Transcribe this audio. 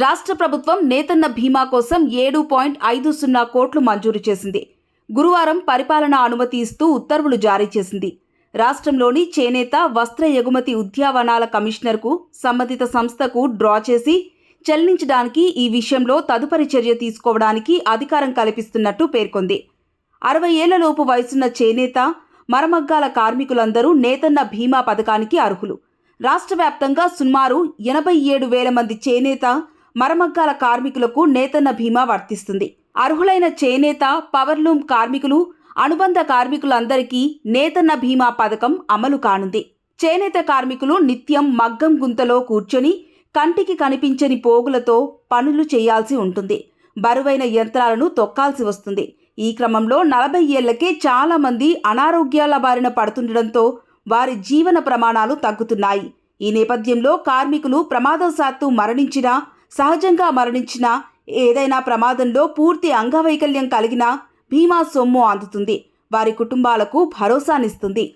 రాష్ట్ర ప్రభుత్వం నేతన్న భీమా కోసం ఏడు పాయింట్ ఐదు సున్నా కోట్లు మంజూరు చేసింది. గురువారం పరిపాలన అనుమతి ఇస్తూ ఉత్తర్వులు జారీ చేసింది. రాష్ట్రంలోని చేనేత వస్త్ర ఎగుమతి ఉద్యావనాల కమిషనర్కు సంబంధిత సంస్థకు డ్రా చేసి చెల్లించడానికి ఈ విషయంలో తదుపరి చర్య తీసుకోవడానికి అధికారం కల్పిస్తున్నట్టు పేర్కొంది. అరవై ఏళ్ళలోపు వయసున్న చేనేత మరమగ్గాల కార్మికులందరూ నేతన్న భీమా పథకానికి అర్హులు. రాష్ట్ర వ్యాప్తంగా సుమారు ఎనభై ఏడు వేల మంది చేనేత మరమగ్గాల కార్మికులకు నేతన్న భీమా వర్తిస్తుంది. అర్హులైన చేనేత పవర్లూమ్ కార్మికులు అనుబంధ కార్మికులందరికీ నేతన్న భీమా పథకం అమలు కానుంది. చేనేత కార్మికులు నిత్యం మగ్గం గుంతలో కూర్చొని కంటికి కనిపించని పోగులతో పనులు చేయాల్సి ఉంటుంది. బరువైన యంత్రాలను తొక్కాల్సి వస్తుంది. ఈ క్రమంలో నలభై ఏళ్ళకే చాలామంది అనారోగ్యాల బారిన పడుతుండటంతో వారి జీవన ప్రమాణాలు తగ్గుతున్నాయి. ఈ నేపథ్యంలో కార్మికులు ప్రమాదశాత్తు మరణించినా సహజంగా మరణించిన ఏదైనా ప్రమాదంలో పూర్తి అంగవైకల్యం కలిగిన బీమా సొమ్ము అందుతుంది. వారి కుటుంబాలకు భరోసానిస్తుంది.